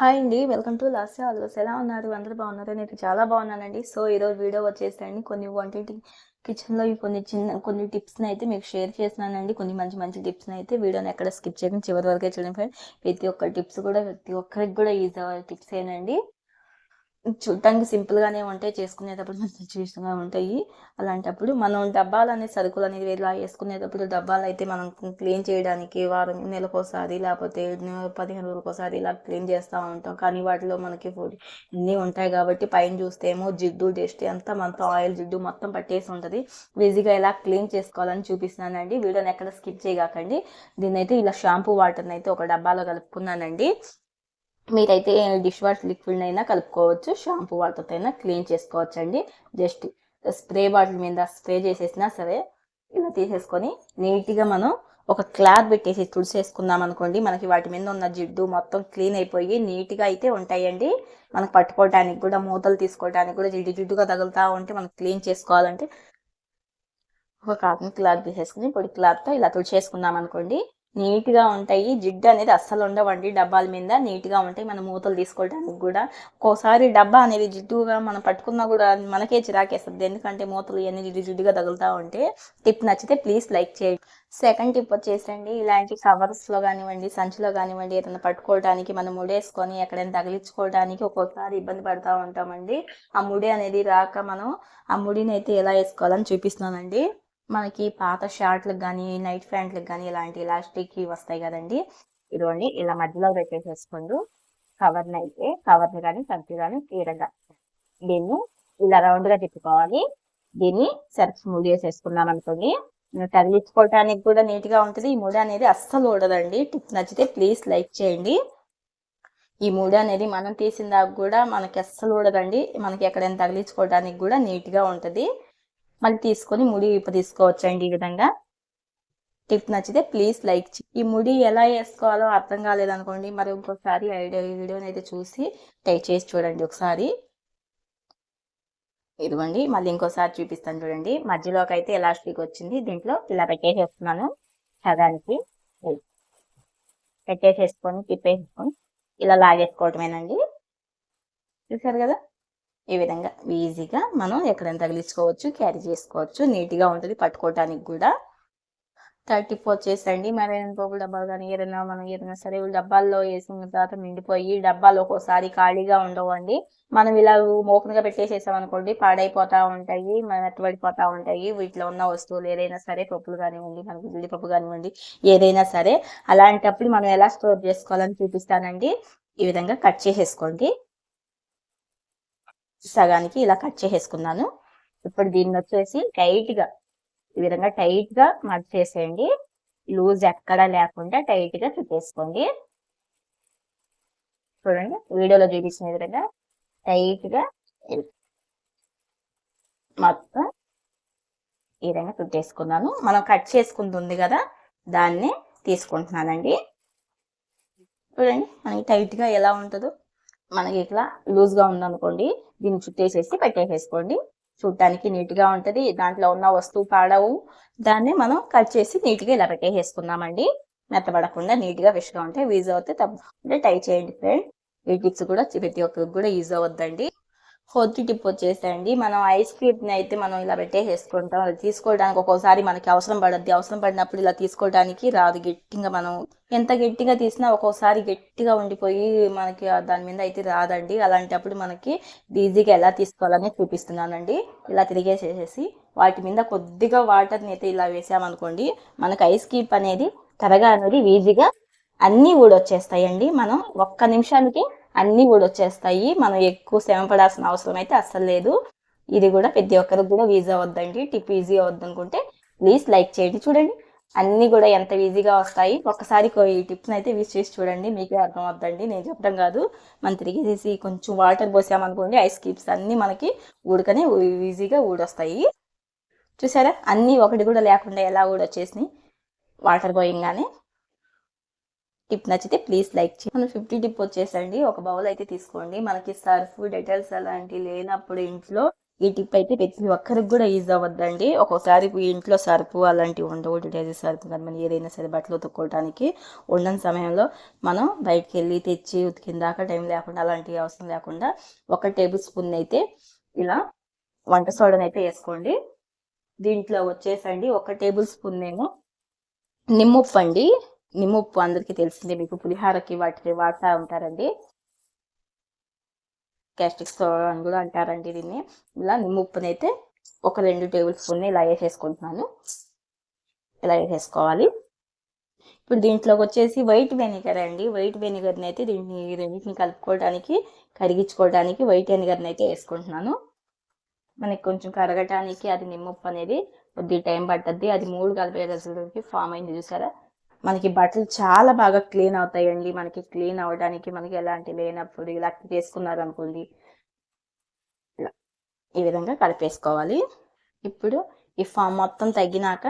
Hi అండి. Welcome to last algos ఎలా ఉన్నారు? అందరూ బాగున్నారు? నేను చాలా బాగున్నానండి. సో ఈరోజు వీడియో వచ్చేసండి కొన్ని వంటింటి కిచెన్లో కొన్ని చిన్న కొన్ని టిప్స్ని అయితే మీకు షేర్ చేస్తున్నానండి. కొన్ని మంచి మంచి టిప్స్ని అయితే వీడియోని ఎక్కడ స్కిప్ చేయకుండా చివరి వరకే చూడండి ఫ్రెండ్ ప్రతి ఒక్క టిప్స్ కూడా ప్రతి ఒక్కరికి కూడా ఈజీ టిప్స్ ఏనండి. చూడటానికి సింపుల్గానే ఉంటాయి చేసుకునేటప్పుడు మంచి ఉంటాయి. అలాంటప్పుడు మనం డబ్బాలు అనే సరుకులు అనేది ఇలా వేసుకునేటప్పుడు డబ్బాలు అయితే మనం క్లీన్ చేయడానికి వారం నెలకోసారి లేకపోతే పదిహేను రోజులకోసారి ఇలా క్లీన్ చేస్తూ ఉంటాం. కానీ వాటిలో మనకి ఫుడ్ అన్నీ ఉంటాయి కాబట్టి పైన చూస్తే ఏమో జిడ్డు డస్ట్ అంతా మనతో ఆయిల్ జిడ్డు మొత్తం పట్టేసి ఉంటుంది. ఈజీగా ఎలా క్లీన్ చేసుకోవాలని చూపిస్తున్నానండి. వీడియోని ఎక్కడ స్కిప్ చేయగాకండి దీన్నైతే అయితే ఇలా షాంపూ వాటర్ని అయితే ఒక డబ్బాలో కలుపుకున్నానండి. మీరైతే డిష్ వాష్ లిక్విడ్ అయినా కలుపుకోవచ్చు. షాంపూ వాటర్తో అయినా క్లీన్ చేసుకోవచ్చు అండి జస్ట్ స్ప్రే బాటిల్ మీద స్ప్రే చేసేసినా సరే ఇలా తీసేసుకొని నీట్గా మనం ఒక క్లాత్ పెట్టేసి తుడిసేసుకున్నాం అనుకోండి. మనకి వాటి మీద ఉన్న జిడ్డు మొత్తం క్లీన్ అయిపోయి నీట్గా అయితే ఉంటాయండి. మనకు పట్టుకోవడానికి కూడా మూతలు తీసుకోవడానికి కూడా జిడ్డు జిడ్డుగా తగులుతూ ఉంటే మనం క్లీన్ చేసుకోవాలంటే ఒక కాటన్ క్లాత్ తీసేసుకుని పొడి క్లాత్తో ఇలా తుడిచేసుకున్నాం అనుకోండి. నీట్గా ఉంటాయి. జిడ్డు అనేది అస్సలు ఉండవండి డబ్బాల మీద. నీట్గా ఉంటాయి. మనం మూతలు తీసుకోవడానికి కూడా. ఒక్కోసారి డబ్బా అనేది జిడ్డుగా మనం పట్టుకున్నా కూడా మనకే చిరాకేస్తుంది. ఎందుకంటే మూతలు ఇవన్నీ జిడ్డు జిడ్డుగా తగులుతూ ఉంటే టిప్ నచ్చితే ప్లీజ్ లైక్ చేయండి. సెకండ్ టిప్ వచ్చేసండి. ఇలాంటి కవర్స్లో కానివ్వండి సంచిలో కానివ్వండి ఏదైనా పట్టుకోవడానికి మనం ముడేసుకొని ఎక్కడైనా తగిలించుకోవడానికి ఒక్కోసారి ఇబ్బంది పడుతూ ఉంటామండి. ఆ ముడి అనేది రాక మనం ఆ ముడిని అయితే ఎలా వేసుకోవాలని చూపిస్తున్నానండి. మనకి పాత షార్ట్లకు కానీ నైట్ ప్యాంట్లకు కానీ ఇలాంటి ఇలాస్టిక్ వస్తాయి కదండి. ఇదిగోండి ఇలా మధ్యలో పెట్టేసేసుకోండి కవర్ని అయితే కవర్ని కానీ సంచి కానీ తీరగా దీన్ని ఇలా రౌండ్గా తిప్పుకోవాలి. దీన్ని సర్ఫ్ ముడి చేసేసుకున్నాం అనుకోండి. తగిలించుకోవటానికి కూడా నీట్గా ఉంటుంది. ఈ ముడి అనేది అస్సలు ఉండదండి టిప్ నచ్చితే ప్లీజ్ లైక్ చేయండి. ఈ ముడి అనేది మనం తీసిన దాకా కూడా మనకి అస్సలు ఉండదండి మనకి ఎక్కడైనా తగిలించుకోవడానికి కూడా నీట్గా ఉంటుంది. మళ్ళీ తీసుకొని ముడి విప్ప తీసుకోవచ్చండి ఈ విధంగా. టిప్ నచ్చితే ప్లీజ్ లైక్ ఈ ముడి ఎలా వేసుకోవాలో అర్థం కాలేదనుకోండి మరి ఇంకోసారి ఐడియా ఈ వీడియోని అయితే చూసి ట్రై చేసి చూడండి ఒకసారి. ఇదిగోండి మళ్ళీ ఇంకోసారి చూపిస్తాను చూడండి. మధ్యలోకి అయితే ఎలాస్టిక్ వచ్చింది దీంట్లో ఇలా పెట్టేసేస్తున్నాను సగానికి పెట్టేసేసుకొని తిప్పేసుకొని ఇలా లాగేసుకోవటమేనండి. చూసారు కదా? ఈ విధంగా ఈజీగా మనం ఎక్కడైనా తగిలించుకోవచ్చు క్యారీ చేసుకోవచ్చు. నీట్గా ఉంటుంది పట్టుకోవటానికి కూడా. థర్టీ ఫోర్ చేసండి మరి పోపు డబ్బాలు కానీ ఏదైనా మనం ఏదైనా సరే డబ్బాల్లో వేసిన తర్వాత నిండిపోయి డబ్బాలు ఒక్కోసారి ఖాళీగా ఉండవండి. మనం ఇలా ఓపెన్గా పెట్టేసేసాం అనుకోండి పాడైపోతా ఉంటాయి మెత్తబడిపోతా ఉంటాయి. వీటిలో ఉన్న వస్తువులు ఏదైనా సరే పప్పులు కానివ్వండి మనకు జీడిపప్పు కానివ్వండి ఏదైనా సరే అలాంటప్పుడు మనం ఎలా స్టోర్ చేసుకోవాలని చూపిస్తానండి. ఈ విధంగా కట్ చేసేసుకోండి. సగానికి ఇలా కట్ చేసేసుకున్నాను. ఇప్పుడు దీన్ని వచ్చేసి టైట్గా ఈ విధంగా టైట్గా మడ్ చేసేయండి లూజ్ ఎక్కడా లేకుండా టైట్గా చుట్టేసుకోండి. చూడండి వీడియోలో చూపించిన విధంగా టైట్గా మొత్తం ఈ విధంగా చుట్టేసుకున్నాను. మనం కట్ చేసుకుంటుంది కదా దాన్ని తీసుకుంటున్నానండి. చూడండి మనకి టైట్గా ఎలా ఉంటుందో. మనకి ఇట్లా లూజ్గా ఉందనుకోండి దీన్ని చుట్టేసేసి పెట్టేసేసుకోండి. చూడటానికి నీట్గా ఉంటుంది దాంట్లో ఉన్న వస్తువు పాడవు. దాన్ని మనం కట్ చేసి నీట్గా ఇలా పెట్టేసేసుకుందామండి. మెత్తబడకుండా నీట్గా ఫ్రెష్గా ఉంటాయి వీజ్ అవుతే అంటే టై చేయండి ఫ్రెండ్. ఈ టిప్స్ కూడా ప్రతి ఒక్కరికి కూడా ఈజీ అవద్దండి. ఫోర్త్ టిప్ వచ్చేసండి మనం ఐస్ క్రీమ్ని అయితే మనం ఇలా పెట్టేసేసుకుంటాం. అది తీసుకోవడానికి ఒక్కోసారి మనకి అవసరం పడద్ది. అవసరం పడినప్పుడు ఇలా తీసుకోవడానికి రాదు. గట్టిగా మనం ఎంత గట్టిగా తీసినా ఒక్కోసారి గట్టిగా ఉండిపోయి మనకి దాని మీద అయితే రాదండి. అలాంటప్పుడు మనకి ఈజీగా ఎలా తీసుకోవాలని చూపిస్తున్నానండి. ఇలా తిరిగేసేసేసి వాటి మీద కొద్దిగా వాటర్ని అయితే ఇలా వేసామనుకోండి మనకి ఐస్ క్రీమ్ అనేది త్వరగా అనేది ఈజీగా అన్నీ ఊడొచ్చేస్తాయండి. మనం ఒక్క నిమిషానికి అన్నీ కూడా వచ్చేస్తాయి. మనం ఎక్కువ శ్రమ పడాల్సిన అవసరం అయితే అస్సలు లేదు. ఇది కూడా ప్రతి ఒక్కరికి కూడా ఈజీ అవద్దండి. టిప్ ఈజీ అవద్దు అనుకుంటే ప్లీజ్ లైక్ చేయండి. చూడండి అన్నీ కూడా ఎంత ఈజీగా వస్తాయి. ఒక్కసారి ఈ టిప్స్ని అయితే యూజ్ చేసి చూడండి మీకే అర్థం అవుద్దండి నేను చెప్పడం కాదు. మనం తిరిగేసి కొంచెం వాటర్ పోసామనుకోండి ఐస్ క్యూబ్స్ అన్నీ మనకి ఊడకనే ఈజీగా ఊడొస్తాయి. చూసారా? అన్నీ ఒకటి కూడా లేకుండా ఎలా ఊడొచ్చేసినాయి? వాటర్ పోయంగానే. టిప్ నచ్చితే ప్లీజ్ లైక్ చేయండి. మనం ఫిఫ్టీ టిప్ వచ్చేసండి. ఒక బౌల్ అయితే తీసుకోండి. మనకి సర్ఫ్ డెటల్స్ అలాంటివి లేనప్పుడు ఇంట్లో ఈ టిప్ అయితే ప్రతి ఒక్కరికి కూడా ఈజీ అవ్వద్దండి. ఒక్కోసారి ఇంట్లో సర్పు అలాంటివి ఉండవు. డేజీ సర్పు కానీ మనం ఏదైనా సరే బట్టలు ఉతుక్కోవడానికి ఉండని సమయంలో మనం బయటికి వెళ్ళి తెచ్చి ఉతికిందాక టైం లేకుండా అలాంటివి అవసరం లేకుండా ఒక టేబుల్ స్పూన్ అయితే ఇలా వంట సోడాని అయితే వేసుకోండి. దీంట్లో వచ్చేసండి. ఒక టేబుల్ స్పూన్ ఏమో నిమ్మప్పు అండి. నిమ్మప్పు అందరికీ తెలిసిందే. మీకు పులిహారకి వాటిని వాడుతూ ఉంటారండి. గ్యాస్ట్రిక్స్ సోడా అని కూడా అంటారండి దీన్ని. ఇలా నిమ్మప్పుని అయితే ఒక రెండు టేబుల్ స్పూన్ని ఇలా వేసేసుకుంటున్నాను. ఇలా వేసేసుకోవాలి. ఇప్పుడు దీంట్లోకి వచ్చేసి వైట్ వెనిగర్ అండి. వైట్ వెనిగర్ని అయితే దీన్ని రెండింటిని కలుపుకోవడానికి కరిగించుకోవడానికి వైట్ వెనిగర్ని అయితే వేసుకుంటున్నాను. మనకి కొంచెం కరగటానికి అది నిమ్మప్పు అనేది కొద్ది టైం పట్టద్ది అది మూడు కలిపే రిజల్ట్కి ఫామ్ అయింది చూసారా? మనకి బట్టలు చాలా బాగా క్లీన్ అవుతాయండి. మనకి క్లీన్ అవ్వడానికి మనకి ఎలాంటి లేనప్పుడు ఇలా చేసుకున్నారు అనుకోండి ఈ విధంగా కలిపేసుకోవాలి. ఇప్పుడు ఈ ఫామ్ మొత్తం తగ్గినాక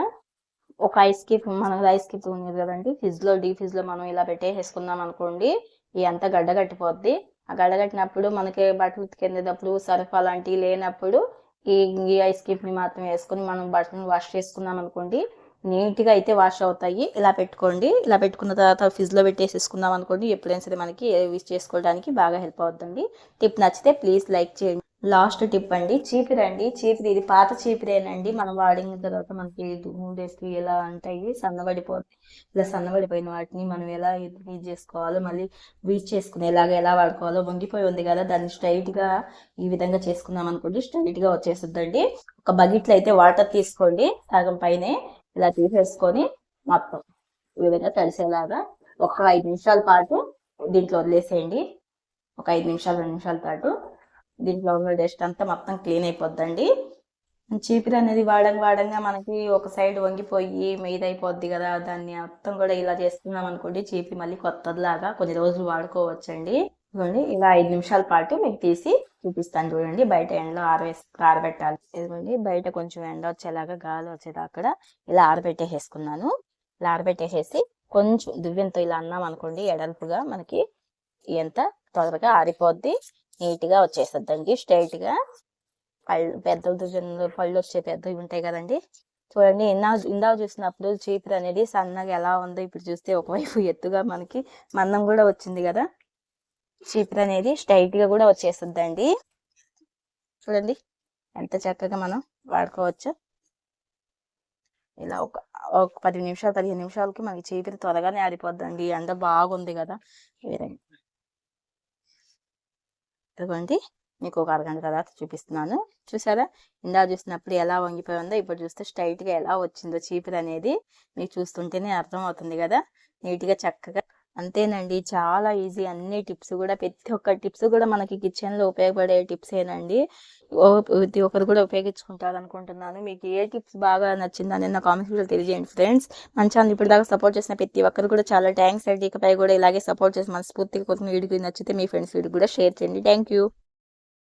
ఒక ఐస్ క్యూబ్ మన ఐస్ క్యూబ్ ఉంది కదండి. ఫ్రిడ్జ్లో డీ ఫ్రిడ్జ్లో మనం ఇలా పెట్టేసేసుకున్నాం అనుకోండి ఈ అంతా గడ్డ కట్టిపోద్ది ఆ గడ్డ కట్టినప్పుడు మనకి బట్టలు ఉతికేటప్పుడు సర్ఫ్ అలాంటివి లేనప్పుడు ఈ ఐస్ క్యూబ్ని మాత్రం వేసుకొని మనం బట్టలు వాష్ చేసుకున్నాం అనుకోండి నీట్గా అయితే వాష్ అవుతాయి. ఇలా పెట్టుకోండి. ఇలా పెట్టుకున్న తర్వాత ఫ్రిడ్జ్లో లో అనుకోండి. ఎప్పుడైనా సరే మనకి యూస్ చేసుకోవడానికి బాగా హెల్ప్ అవుతుంది టిప్ నచ్చితే ప్లీజ్ లైక్ చేయండి. లాస్ట్ టిప్ అండి. చీపిరి అండి. చీపిరి ఇది పాత చీపిరేనండి. మనం వాడిన తర్వాత మనకి డేస్కి ఎలా ఉంటాయి సన్నబడిపోతాయి. ఇలా సన్నబడిపోయిన వాటిని మనం ఎలా యూజ్ చేసుకోవాలో మళ్ళీ వీచ్ చేసుకునేలాగా ఎలా వాడుకోవాలో వంగిపోయి ఉంది కదా. దాన్ని స్ట్రైట్గా ఈ విధంగా చేసుకుందాం అనుకోండి. స్ట్రైట్గా వచ్చేస్తుందండి. ఒక బకెట్లో అయితే వాటర్ తీసుకోండి. సగం పైనే ఇలా తీసేసుకొని మొత్తం ఈ విధంగా తడిసేలాగా ఒక ఐదు నిమిషాల పాటు దీంట్లో వదిలేసేయండి. ఒక ఐదు నిమిషాలు రెండు నిమిషాల పాటు దీంట్లో ఉన్న డస్ట్ అంతా మొత్తం క్లీన్ అయిపోద్దండి. చీపిరి అనేది వాడంగా వాడంగా మనకి ఒక సైడ్ వంగిపోయి మీద అయిపోద్ది కదా. దాన్ని మొత్తం కూడా ఇలా చేసుకున్నాం అనుకోండి చీపిరి మళ్ళీ కొత్తదిలాగా కొన్ని రోజులు వాడుకోవచ్చండి. ఇదిగోండి ఇలా ఐదు నిమిషాల పాటు మీకు తీసి చూపిస్తాను చూడండి. బయట ఎండలో ఆరవేసి ఆరబెట్టాలి. ఇదిగోండి. బయట కొంచెం ఎండ వచ్చేలాగా గాలి వచ్చేదా అక్కడ ఇలా ఆరబెట్టేసేసుకున్నాను. ఇలా ఆరబెట్టేసేసి కొంచెం దువ్వెంతో ఇలా అన్నాం అనుకోండి ఎడల్పుగా మనకి ఎంత త్వరగా ఆరిపోద్ది. నీట్గా వచ్చేస్తుందండి. స్ట్రైట్గా పళ్ళు పెద్ద దువ్వెనలు పళ్ళు వచ్చే పెద్దవి ఉంటాయి కదండి. చూడండి. ఇందా ఇందాక చూసినప్పుడు చీపురు అనేది సన్నగా ఎలా ఉందో ఇప్పుడు చూస్తే ఒకవైపు ఎత్తుగా మనకి మందం కూడా వచ్చింది కదా. చీపురు అనేది స్ట్రైట్గా కూడా వచ్చేస్తుందండి. చూడండి ఎంత చక్కగా మనం వాడుకోవచ్చు. ఇలా ఒక ఒక పది నిమిషాలు పదిహేను నిమిషాలకి మనకి చీపురు త్వరగానే ఆరిపోద్దండి. ఎండ బాగుంది కదా. ఇదిగోండి మీకు ఒక అరగంట తర్వాత చూపిస్తున్నాను. చూసారా? ఇందా చూసినప్పుడు ఎలా వంగిపోయి ఉందో ఇప్పుడు చూస్తే స్ట్రైట్గా ఎలా వచ్చిందో చీపురు అనేది మీకు చూస్తుంటేనే అర్థం అవుతుంది కదా. నీట్గా చక్కగా అంతేనండి. చాలా ఈజీ అన్ని టిప్స్ కూడా. ప్రతి ఒక్క టిప్స్ కూడా మనకి కిచెన్లో ఉపయోగపడే టిప్సేనండి. ఓ- ప్రతి ఒక్కరు కూడా ఉపయోగించుకుంటారు అనుకుంటున్నాను మీకు ఏ టిప్స్ బాగా నచ్చిందని నా కామెంట్స్లో తెలియజేయండి ఫ్రెండ్స్. మన ఛానల్ ఇప్పటిదాకా సపోర్ట్ చేసిన ప్రతి ఒక్కరు కూడా చాలా థ్యాంక్స్ అండి. ఇకపై కూడా ఇలాగే సపోర్ట్ చేసి మనస్ఫూర్తిగా కొత్త వీడియో నచ్చితే మీ ఫ్రెండ్స్ వీడియో కూడా షేర్ చేయండి. Thank you.